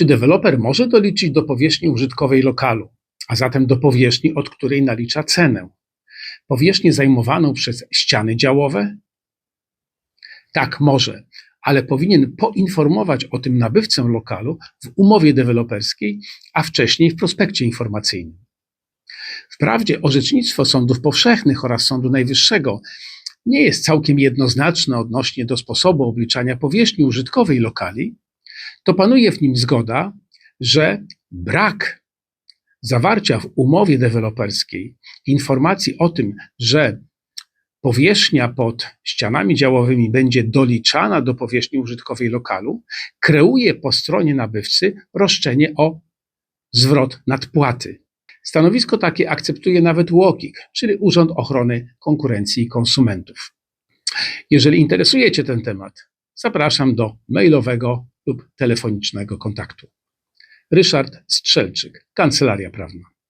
Czy deweloper może doliczyć do powierzchni użytkowej lokalu, a zatem do powierzchni, od której nalicza cenę, powierzchnię zajmowaną przez ściany działowe? Tak, może, ale powinien poinformować o tym nabywcę lokalu w umowie deweloperskiej, a wcześniej w prospekcie informacyjnym. Wprawdzie orzecznictwo sądów powszechnych oraz Sądu Najwyższego nie jest całkiem jednoznaczne odnośnie do sposobu obliczania powierzchni użytkowej lokali, to panuje w nim zgoda, że brak zawarcia w umowie deweloperskiej informacji o tym, że powierzchnia pod ścianami działowymi będzie doliczana do powierzchni użytkowej lokalu, kreuje po stronie nabywcy roszczenie o zwrot nadpłaty. Stanowisko takie akceptuje nawet UOKiK, czyli Urząd Ochrony Konkurencji i Konsumentów. Jeżeli interesuje Cię ten temat, zapraszam do mailowego lub telefonicznego kontaktu. Ryszard Strzelczyk, Kancelaria Prawna.